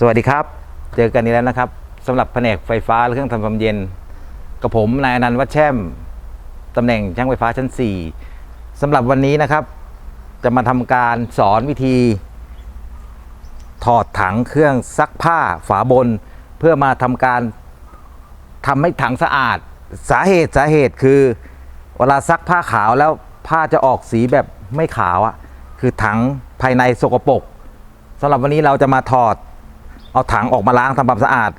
สวัสดีครับ เจอกันอีกแล้วนะครับสำหรับแผนกไฟฟ้าและเครื่องทำความเย็น กับผมนายอนันต์วัดแช่มตำแหน่งช่างไฟฟ้าชั้น 4สำหรับวันนี้นะครับ จะมาทำการสอนวิธี ถอดถังเครื่องซักผ้าฝาบน เพื่อมาทำการทำให้ถังสะอาด สาเหตุสาเหตุคือ เวลาซักผ้าขาวแล้วผ้าจะออกสีแบบไม่ขาวอะ่ะคือถังภายในสกปรกสำหรับวันนี้เราจะมาถอด เอาถังออกมาล้างทำความสะอาด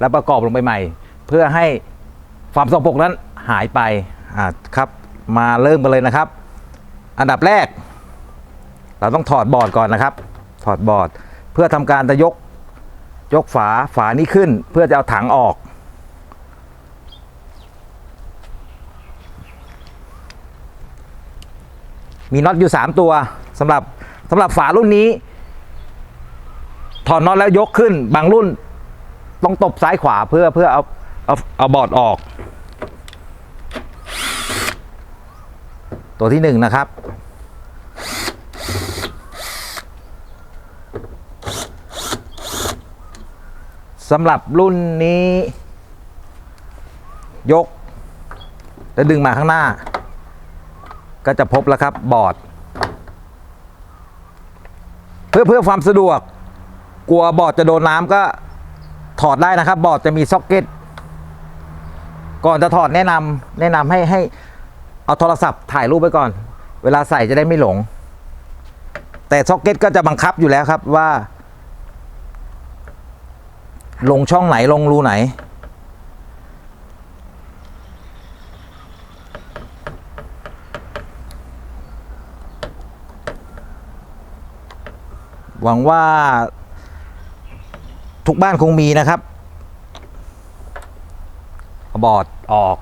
แล้วประกอบลงไปใหม่ เพื่อให้ความสกปรกนั้นหายไปอ่าครับมาเริ่มกันเลยนะครับ อันดับแรก เราต้องถอดบอร์ดก่อนนะครับ ถอดบอร์ดเพื่อทำการจะยกยกฝาฝานี้ขึ้น เพื่อจะเอาถังออกมีน็อตอยู่ 3 ตัวสำหรับสำหรับฝารุ่นนี้ อดน็อตแล้วยกขึ้น บางรุ่นต้องตบซ้ายขวาเพื่อเพื่อเอาเอาเอาบอร์ดออก ตัวที่หนึ่งนะครับ สำหรับรุ่นนี้ ยก แล้วดึงมาข้างหน้า ก็จะพบแล้วครับบอร์ด เพื่อเพื่อความสะดวก กลัวบอร์ดจะโดนน้ำก็ถอดได้นะครับ บอร์ดจะมีซ็อกเก็ตก่อนจะถอดแนะนำแนะนำให้ให้เอาโทรศัพท์ถ่ายรูปไว้ก่อน เวลาใส่จะได้ไม่หลง แต่ซ็อกเก็ตก็จะบังคับอยู่แล้วครับว่า ลงช่องไหนลงรูไหนหวังว่า ทุกบ้านคงมีนะครับบอร์ดออก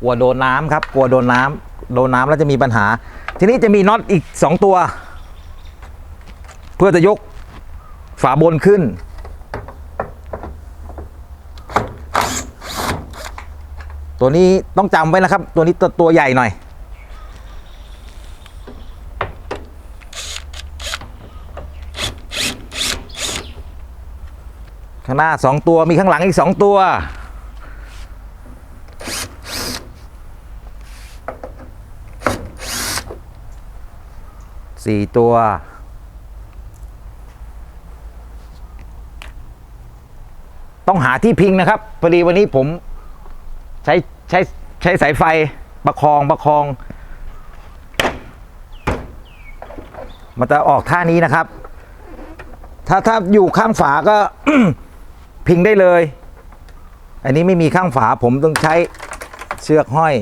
กลัวโดนน้ำครับกลัวโดนน้ำโดนน้ำแล้วจะมีปัญหา ทีนี้จะมีน็อตอีก 2 ตัว เพื่อจะยกฝาบนขึ้น ตัวนี้ต้องจำไว้นะครับ ตัวนี้ตัวตัวใหญ่หน่อย ข้างหน้าสองตัวมีข้างหลังอีกสองตัว สี่ตัว ต้องหาที่พิงนะครับพอดีวันนี้ผมใช้ใช้ใช้สายไฟประคองประคอง มันจะออกท่านี้นะครับ ถ้าถ้าอยู่ข้างฝาก็ พิงได้เลย อันนี้ไม่มีข้างฝาผมต้องใช้เชือกห้อย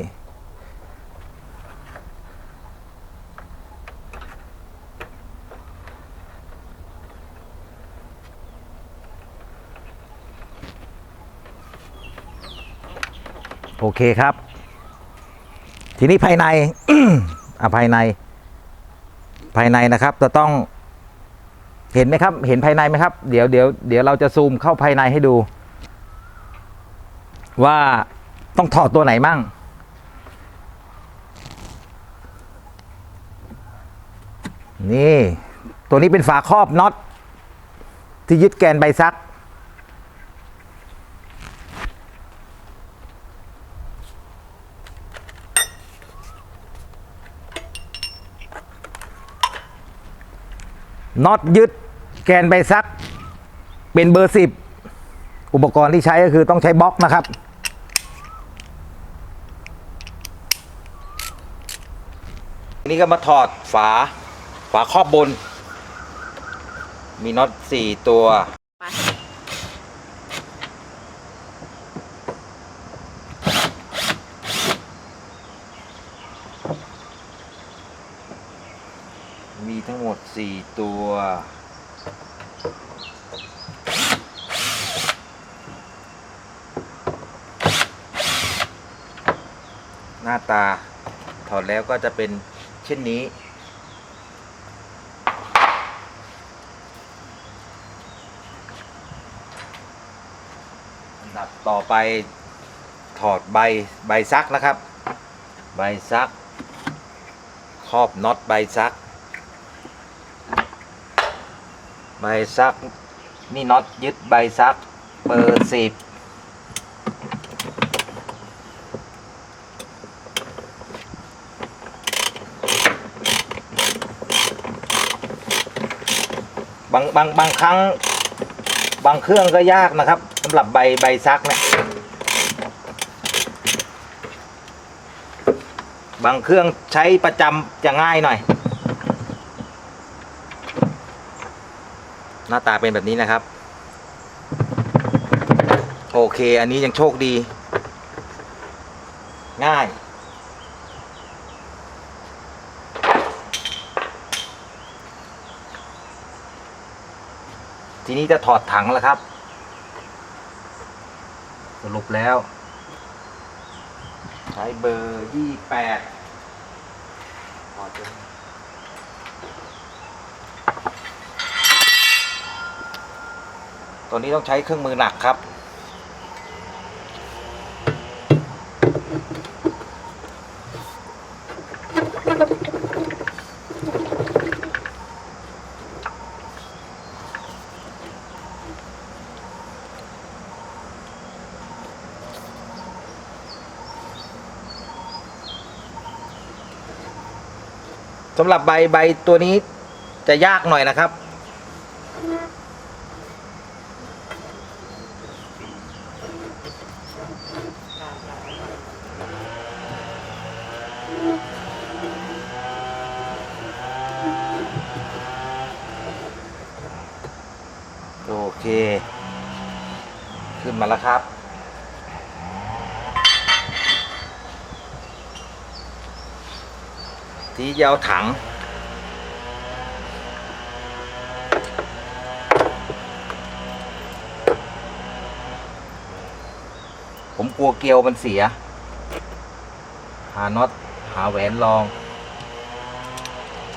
โอเคครับ ทีนี้ภายในอะภายในภายในนะครับจะต้อง เห็นไหมครับ เห็นภายในไหมครับ เดี๋ยวเดี๋ยวเดี๋ยวเราจะซูมเข้าภายในให้ดู ว่าต้องถอดตัวไหนมั่ง นี่ ตัวนี้เป็นฝาครอบน็อตที่ยึดแกนใบซัก น็อตยึดแกนใบซัก เป็นเบอร์สิบอุปกรณ์ที่ใช้ก็คือต้องใช้บล็อกนะครับ นี่ก็มาถอดฝาฝาครอบบน มีน็อตสี่ตัว มี ทั้งหมด 4 ตัว หน้าตาถอดแล้วก็จะเป็นเช่นนี้ อันดับต่อไปถอดใบใบซักนะครับ ใบซัก ครอบน็อตใบซัก ใบซัก นี่น็อตยึดใบซัก เบอร์สิบบางบางบางครั้งบางเครื่องก็ยากนะครับสำหรับใบใบซักเนี่ยบางเครื่องใช้ประจำจะง่ายหน่อย หน้าตาเป็นแบบนี้นะครับ โอเค อันนี้ยังโชคดี ง่าย ทีนี้จะถอดถังแล้วครับ สรุปแล้ว ใช้เบอร์ยี่แปดถอดจน ตัวนี้ต้องใช้เครื่องมือหนักครับ สำหรับใบใบตัวนี้จะยากหน่อยนะครับ โอเค ขึ้นมาแล้วครับ ทีนี้จะเอาถัง ผมกลัวเกลียวมันเสีย หาน็อตหาแหวนรอง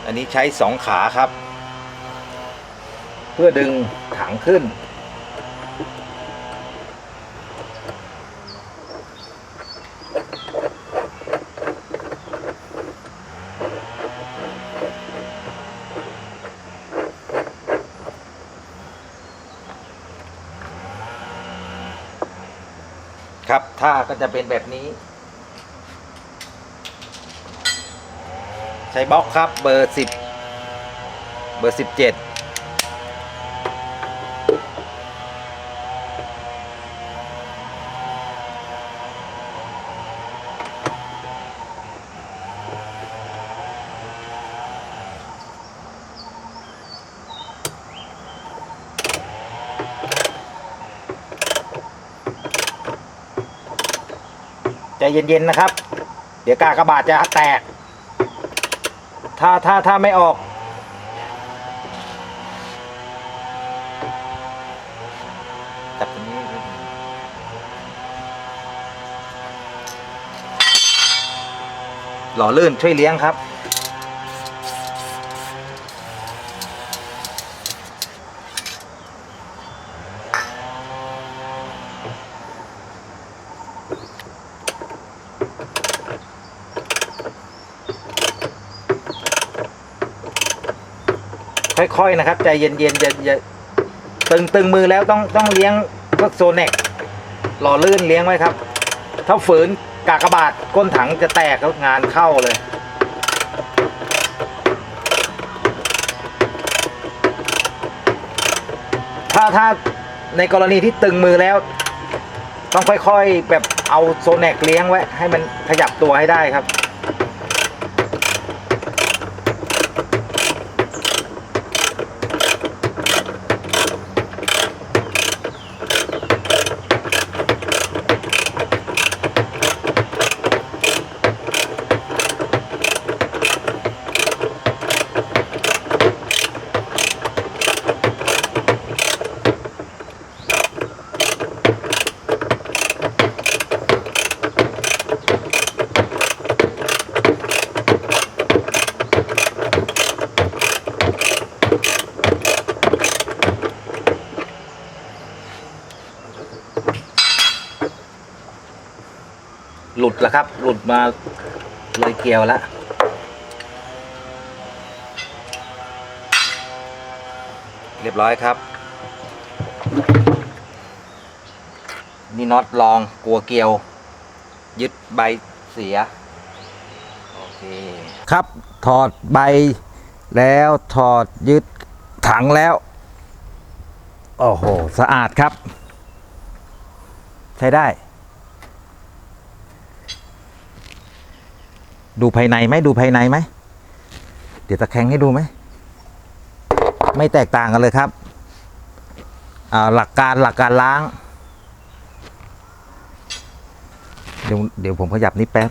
อันนี้ใช้สองขาครับ เพื่อดึงถังขึ้น ท่าก็จะเป็นแบบนี้ ใช้บล็อกครับเบอร์สิบเบอร์สิบเจ็ด ใจเย็นๆนะครับ เดี๋ยวกากระบาดจะแตก ถ้าถ้าถ้าไม่ออก จับตรงนี้หล่อลื่นช่วยเลี้ยงครับ ค่อยๆนะครับ ใจเย็นๆอย่าอย่าตึงตึงมือแล้วต้องต้องเลี้ยงพวกโซเน็กหล่อลื่นเลี้ยงไว้ครับ ถ้าฝืนกากบาดก้นถังจะแตกแล้วงานเข้าเลยถ้าถ้าในกรณีที่ตึงมือแล้ว ต้องค่อยๆแบบเอาโซเน็กเลี้ยงไว้ ให้มันขยับตัวให้ได้ครับ หลุดแล้วครับ หลุดมาเลยเกลียวแล้วเรียบร้อยครับ นี่น็อตลองกลัวเกลียว ยึดใบเสีย โอเค ครับถอดใบแล้วถอดยึดถังแล้ว โอ้โห สะอาดครับ ใช้ได้ ดูภายในไหมดูภายในไหมเดี๋ยวตะแคงให้ดูไหมไม่แตกต่างกันเลยครับหลักการหลักการล้าง เดี๋ยวเดี๋ยวผมขยับนี้แป๊บ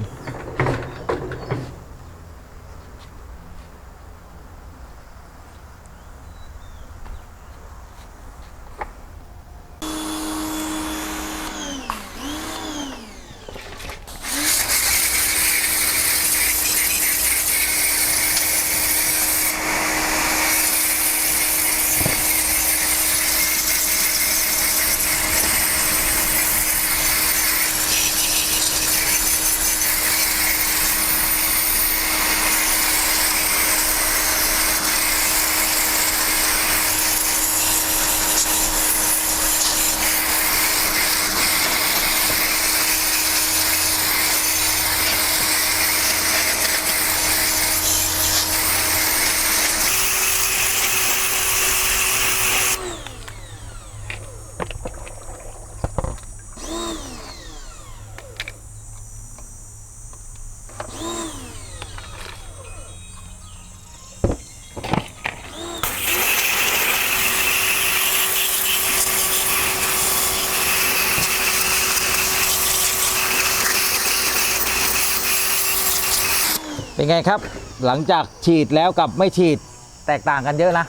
เป็นไงครับ หลังจากฉีดแล้วกับไม่ฉีดแตกต่างกันเยอะนะ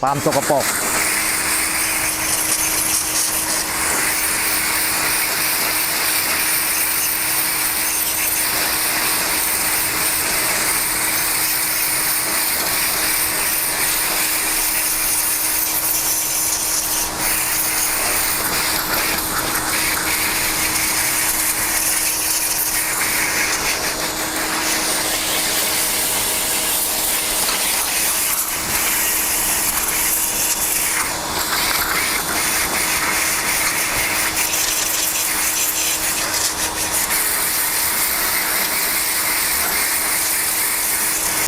ความสกปรก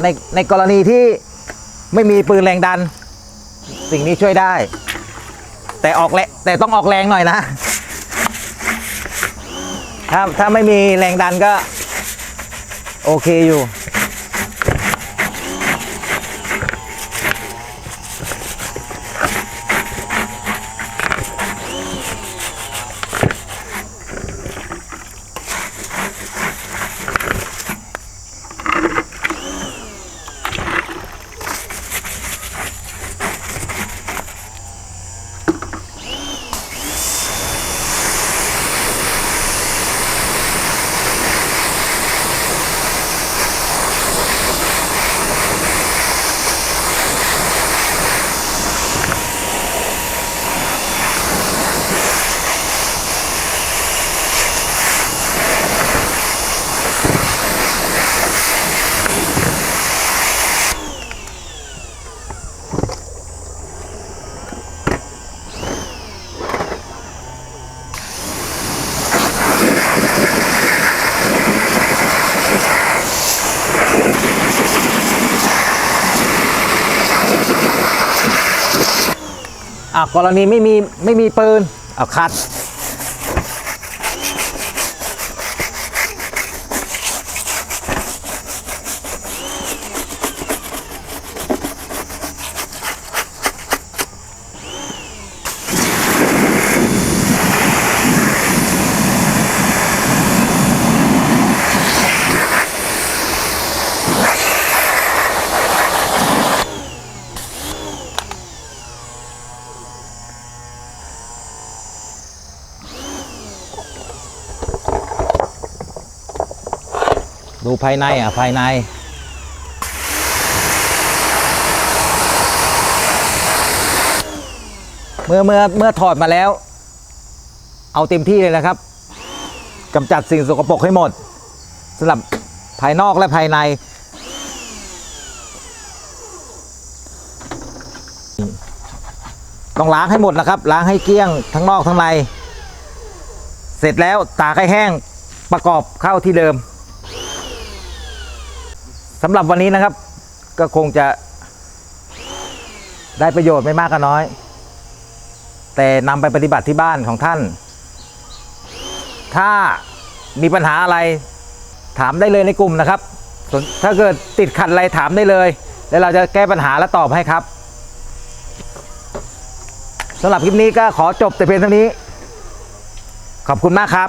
ในในกรณีที่ไม่มีปืนแรงดัน สิ่งนี้ช่วยได้ แต่ออกแรงแต่ต้องออกแรงหน่อยนะ ถ้าถ้าไม่มีแรงดันก็ โอเคอยู่ กรณีไม่มีไม่มีปืนเอาคัด ดูภายในอะภายใน เมื่อเมื่อเมื่อถอดมาแล้ว เอาเต็มที่เลยนะครับกำจัดสิ่งสกปรกให้หมดสำหรับภายนอกและภายใน ต้องล้างให้หมดนะครับ ล้างให้เกลี้ยงทั้งนอกทั้งใน เสร็จแล้วตากให้แห้งประกอบเข้าที่เดิม สำหรับวันนี้นะครับ ก็คงจะได้ประโยชน์ไม่มากก็น้อย แต่นำไปปฏิบัติที่บ้านของท่าน ถ้ามีปัญหาอะไรถามได้เลยในกลุ่มนะครับ ถ้าเกิดติดขัดอะไรถามได้เลย แล้วเราจะแก้ปัญหาและตอบให้ครับสำหรับคลิปนี้ก็ขอจบแต่เพียงเท่านี้ ขอบคุณมากครับ